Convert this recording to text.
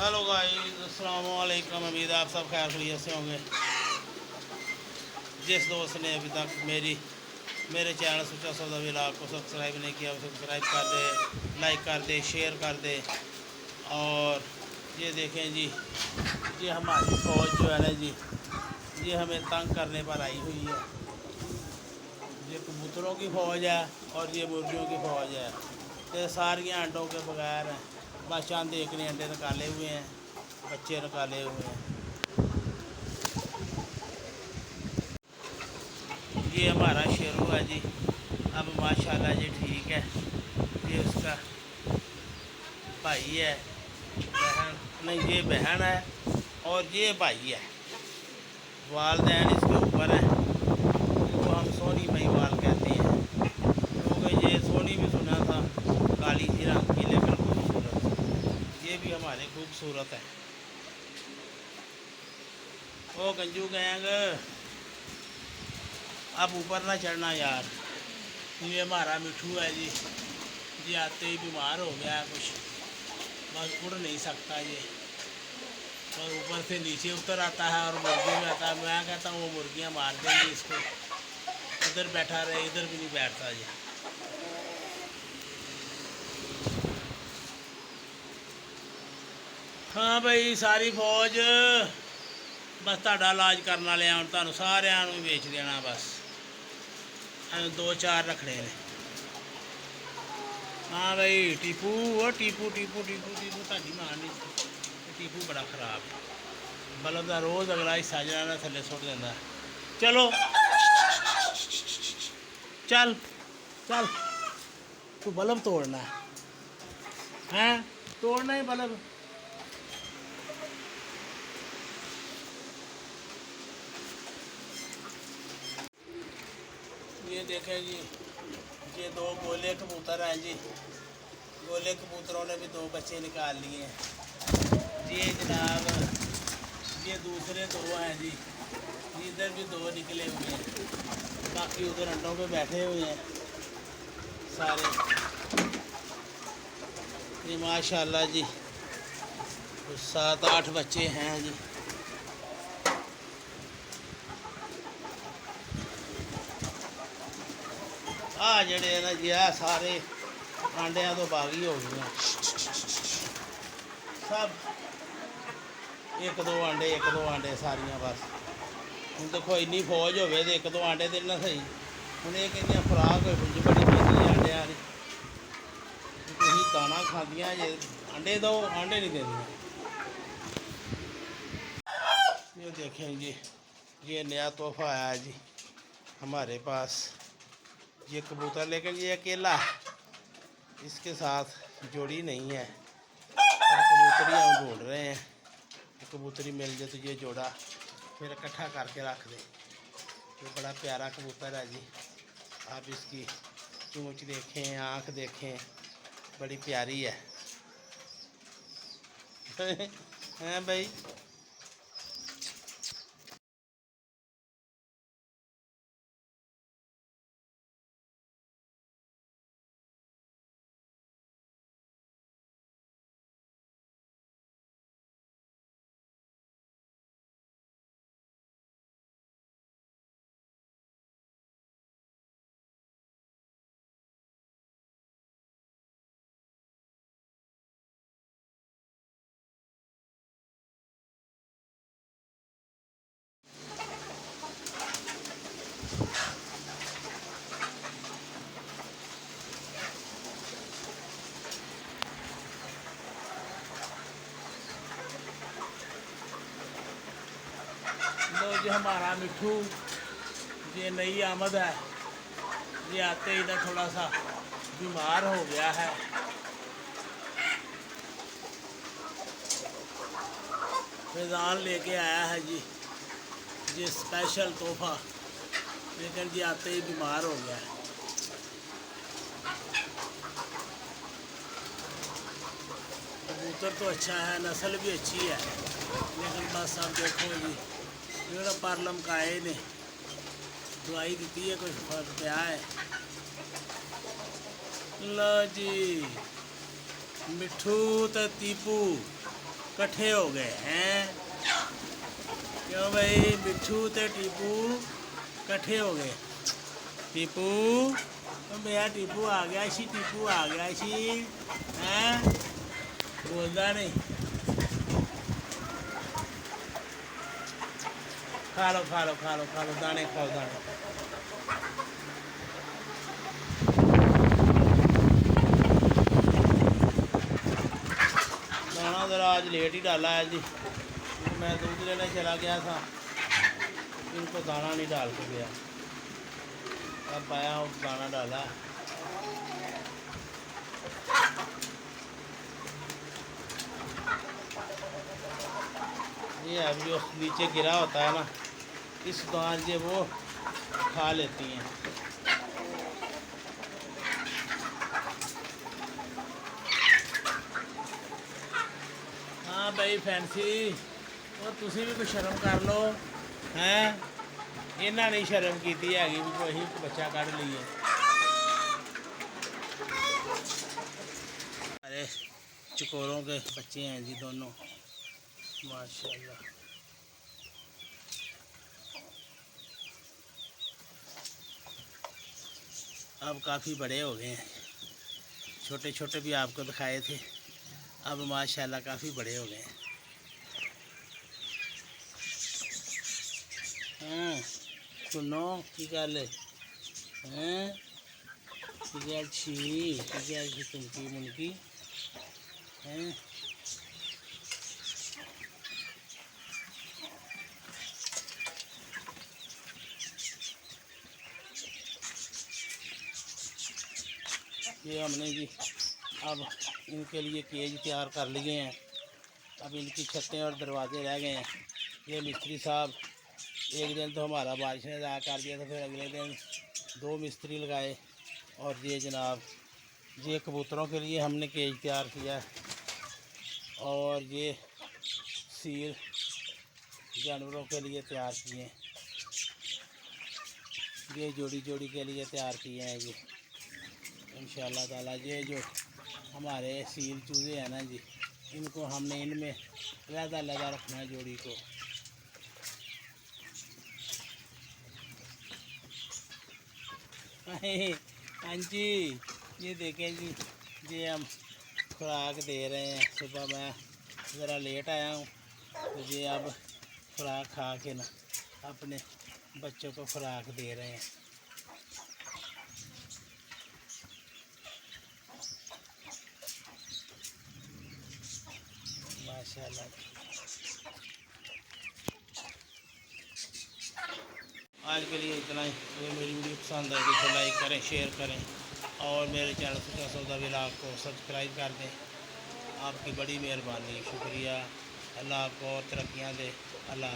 Hello guys वालेकुम उम्मीद आप सब खैर खैरियत से होंगे। जिस दोस्त ने अभी तक मेरी, मेरे चैनल सुचा सौदा विलाग को सब्सक्राइब नहीं किया सब्सक्राइब कर दे लाइक कर दे शेयर कर दे। और ये देखें जी, ये हमारी फौज जो है ना जी, ये हमें तंग करने पर आई हुई है। ये कबूतरों की फौज है और ये मुर्गियों की फौज है। ये सारियाँ अंडों के बगैर हैं। चंद एक ने अंडे निकाले हुए हैं, बच्चे निकाले हुए हैं। ये हमारा शेरू है जी। अब माशाल्लाह जी ठीक है। ये उसका भाई है, बहन, नहीं, ये बहन है और ये भाई है। वालदेन इसके ऊपर है। इनको हम सोनी महिवाल कहते हैं। क्योंकि तो ये सोनी भी सुना था, काली सी रंग की, लेकिन ये भी हमारे खूबसूरत है। ओ, गंजू गैंग, अब ऊपर ना चढ़ना यार। ये हमारा मिठू है जी। जी आते ही बीमार हो गया है कुछ। बस उड़ नहीं सकता ये। और ऊपर से नीचे उतर आता है और मुर्गी में आता है। मैं कहता हूँ, वो मुर्गियाँ मार देंगी इसको। इधर बैठा रहे, इधर भी नहीं बैठता जी ਹਾਂ ਬਈ, ਸਾਰੀ ਫੌਜ ਬਸ ਤੁਹਾਡਾ ਇਲਾਜ ਕਰਨ ਵਾਲੇ ਆ, ਹੁਣ ਤੁਹਾਨੂੰ ਸਾਰਿਆਂ ਨੂੰ ਵੇਚ ਦੇਣਾ ਬਸ। ਐਵੇਂ ਦੋ ਚਾਰ ਰੱਖਣੇ ਨੇ। ਹਾਂ ਬਈ, ਟੀਪੂ ਉਹ ਟੀਪੂ ਟੀਪੂ ਟੀਪੂ ਟੀਪੂ, ਤੁਹਾਡੀ ਮਾਂ ਨਹੀਂ ਟੀਪੂ ਬੜਾ ਖਰਾਬ ਹੈ। ਬਲਬ ਦਾ ਰੋਜ਼ ਅਗਲਾ ਹਿੱਸਾ ਜਿਹੜਾ ਨਾ ਥੱਲੇ ਸੁੱਟ ਦਿੰਦਾ। ਚਲੋ। ਚੱਲ ਚੱਲ। ਤੂੰ ਬਲਬ ਤੋੜਨਾ। ਹੈ ਹੈਂ? ਤੋੜਨਾ ਹੀ ਬਲਬ। ये देखें जी ये दो गोले कबूतर हैं जी गोले कबूतरों ने भी दो बच्चे निकाल लिए हैं ये जनाब ये दूसरे दो हैं जी इधर भी दो निकले हुए हैं बाकी उधर अंडों पे बैठे हुए हैं सारे ये माशाल्लाह जी कुछ सात आठ बच्चे हैं जी ਆ ਜਿਹੜੇ ਨਾ ਜੀ ਆ ਸਾਰੇ ਆਂਡਿਆਂ ਤੋਂ ਬਾਗੀ ਹੋ ਗਈਆਂ ਸਭ ਇੱਕ ਦੋ ਆਂਡੇ ਇੱਕ ਦੋ ਆਂਡੇ ਸਾਰੀਆਂ ਬਸ ਹੁਣ ਦੇਖੋ ਇੰਨੀ ਫੌਜ ਹੋਵੇ ਤੇ ਇੱਕ ਦੋ ਆਂਡੇ ਤੇ ਨਾ ਸਹੀ ਹੁਣ ਇਹ ਕਹਿੰਦੀਆਂ ਖੁਰਾਕ ਹੁੰਜ ਬੜੀ ਪੈਂਦੀ ਆਂਡਿਆਂ ਦੀ ਵੀ ਤੁਸੀਂ ਦਾਣਾ ਖਾਂਦੀਆਂ ਜੇ ਆਂਡੇ ਦੋ ਆਂਡੇ नहीं देंगे ये देखें जी ये नया तोहफा आया है जी हमारे पास ये कबूतर लेकिन ये अकेला। इसके साथ जोड़ी नहीं है। कबूतरी हम ढूंढ रहे हैं। कबूतरी मिल जाए तो ये जोड़ा फिर इकट्ठा करके रख दें। ये बड़ा प्यारा कबूतर है जी। आप इसकी चोंच देखें, आँख देखें। बड़ी प्यारी है। हैं भाई लो जी, हमारा मिठू। ये नई आमद है। ये आते ही ना थोड़ा सा बीमार हो गया है। फैजान लेके आया है जी ये स्पेशल तोहफा। लेकिन जी, आते ही बीमार हो गया है। कबूतर तो अच्छा है, नस्ल भी अच्छी है। लेकिन बस आप देखो जी ഇവിടെ ने दवाई दी है कुछ फ़र्क क्या है लो जी मिठू तो टीपू कट्ठे हो गए हैं क्यों भाई मिठू तो टीपू कट्ठे हो गए टीपू भैया टीपू आ गया सी टीपू आ गया सी हैं बोलता नहीं खा लो खा लो खा लो खा लो दाने खाओ, दाने। दाना ज़रा आज लेट ही डाला है जी। मैं दूध लेने चला गया था। इनको दाना नहीं डाल के गया। अब पाया आया दाना डाला। ये अभी जो नीचे गिरा होता है ना इस बार ये वो खा लेती हैं। हाँ भाई फैंसी और तुम भी कुछ शर्म कर लो। हैं? इन्होंने नहीं शर्म की है भी कोई बच्चा कड़ लीए अरे, चकोरों के बच्चे हैं जी दोनों। माशाल्लाह। अब काफ़ी बड़े हो गए हैं। छोटे छोटे भी आपको दिखाए थे। अब माशाल्लाह काफ़ी बड़े हो गए हैं। हाँ सुनो की गल। हैं गल छी, की गल तुमकी मुनकी। हैं। ये हमने जी अब इनके लिए केज तैयार कर लिए हैं। अब इनकी छतें और दरवाजे रह गए हैं। ये मिस्त्री साहब, एक दिन तो हमारा बारिश ने ज़ाया कर दिया था, फिर अगले दिन दो मिस्त्री लगाए और ये जनाब, ये कबूतरों के लिए हमने केज तैयार किया और ये सील जानवरों के लिए तैयार किए हैं। ये जोड़ी जोड़ी के लिए तैयार किए हैं ये। इंशाल्लाह ताला, ये जो हमारे सील चूज़े हैं ना जी, इनको हमने इनमें लहदा लहदा रखना है जोड़ी को। हाँ जी ये देखें जी, ये हम खुराक दे रहे हैं, सुबह मैं ज़रा लेट आया हूँ तो ये अब खुराक खा के ना अपने बच्चों को खुराक दे रहे हैं। माशाल्लाह आज के लिए इतना ही। अगर मेरी वीडियो पसंद आए तो लाइक करें शेयर करें और मेरे चैनल सुचा सौदा विलाग को सब्सक्राइब कर दें। आपकी बड़ी मेहरबानी। शुक्रिया। अल्लाह आपको और तरक्याँ दे। अल्लाह।